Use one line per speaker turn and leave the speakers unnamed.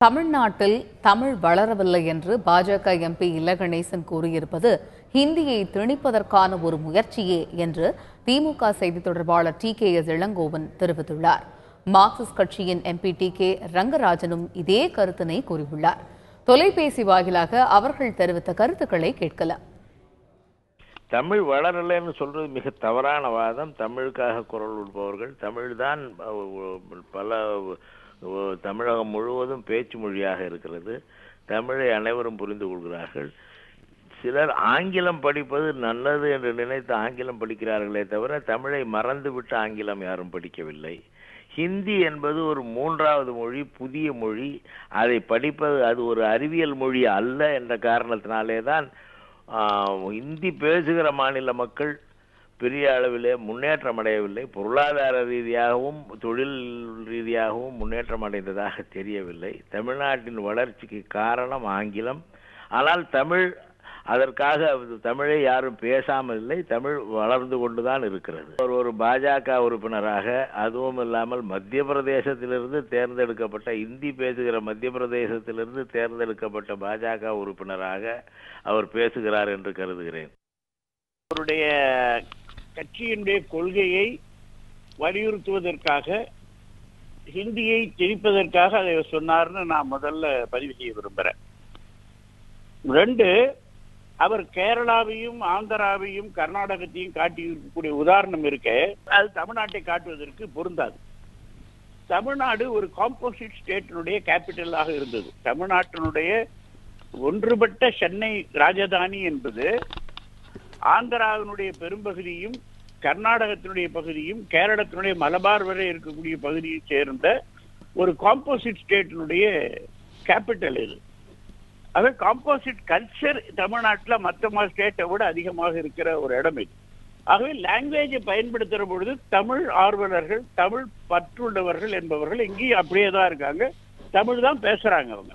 தமிழ்நாட்டில் தமிழ் வளரவில்லை என்று பாஜக எம்பி இல்ல கணேசன் கூறியிருப்பது ஹிந்தியை திணிப்பதற்கான ஒரு முயற்சியே என்று திமுக செய்தி தொடர்பாளர் டி கே எஸ் இளங்கோவன் தெரிவித்துள்ளார். மார்க்சிஸ்ட் கட்சியின் எம்பி டி கே ரங்கராஜனும் இதே கருத்தினை கூறியுள்ளார். தொலைபேசி வாயிலாக அவர்கள் தெரிவித்த கருத்துக்களை கேட்கலாம்.
தமிழ் வளரலைன்னு சொல்றது மிக தவறான வாதம். தமிழுக்காக குரல் கொடுப்பவர்கள் தமிழ்தான் பல தமிழகம் முழுவதும் பேச்சு மொழியாக இருக்கிறது. தமிழை அனைவரும் புரிந்து கொள்கிறார்கள். சிலர் ஆங்கிலம் படிப்பது நல்லது என்று நினைத்து ஆங்கிலம் படிக்கிறார்களே தவிர தமிழை மறந்துவிட்டு ஆங்கிலம் யாரும் படிக்கவில்லை. ஹிந்தி என்பது ஒரு மூன்றாவது மொழி புதிய மொழி. அதை படிப்பது அது ஒரு அறிவியல் மொழி அல்ல என்ற காரணத்தினாலே தான் ஹிந்தி பேசுகிற மாநில மக்கள் பெரிய அளவிலே முன்னேற்றம் அடையவில்லை. பொருளாதார ரீதியாகவும் தொழில் ரீதியாகவும் முன்னேற்றம் அடைந்ததாக தெரியவில்லை. தமிழ்நாட்டின் வளர்ச்சிக்கு காரணம் ஆங்கிலம். ஆனால் தமிழ் அதற்காக தமிழை யாரும் பேசாமல் இல்லை தமிழ் வளர்ந்து கொண்டுதான் இருக்கிறது. ஒரு ஒரு பாஜக உறுப்பினராக அதுவும் இல்லாமல் மத்திய பிரதேசத்திலிருந்து தேர்ந்தெடுக்கப்பட்ட இந்தி பேசுகிற மத்திய பிரதேசத்திலிருந்து தேர்ந்தெடுக்கப்பட்ட பாஜக உறுப்பினராக அவர் பேசுகிறார் என்று கருதுகிறேன்.
அவருடைய கட்சியினுடைய கொள்கையை வலியுறுத்துவதற்காக ஹிந்தியை திணிப்பதற்காக அதை சொன்னார்னு நான் முதல்ல பதிவு செய்ய விரும்புறேன். ரெண்டு அவர் கேரளாவையும் ஆந்திராவையும் கர்நாடகத்தையும் காட்டி இருக்கக்கூடிய உதாரணம் இருக்க அது தமிழ்நாட்டை காட்டுவதற்கு பொருந்தாது. தமிழ்நாடு ஒரு காம்போசிட் ஸ்டேட்டினுடைய கேபிட்டலாக இருந்தது. தமிழ்நாட்டினுடைய ஒன்றுபட்ட சென்னை ராஜதானி என்பது ஆந்திராவினுடைய பெரும்பகுதியும் கர்நாடகத்தினுடைய பகுதியும் கேரளத்தினுடைய மலபார் வரை இருக்கக்கூடிய பகுதியை சேர்ந்த ஒரு காம்போசிட் ஸ்டேட்டினுடைய கேபிட்டல் இது. அது காம்போசிட் கல்ச்சர் தமிழ்நாட்டில் மற்ற ஸ்டேட்டை விட அதிகமாக இருக்கிற ஒரு இடம் இது. ஆகவே லாங்குவேஜை பயன்படுத்துகிற பொழுது தமிழ் ஆர்வலர்கள் தமிழ் பற்றுள்ளவர்கள் என்பவர்கள் இங்கேயும் அப்படியே தான் இருக்காங்க. தமிழ் தான் பேசுறாங்க அவங்க.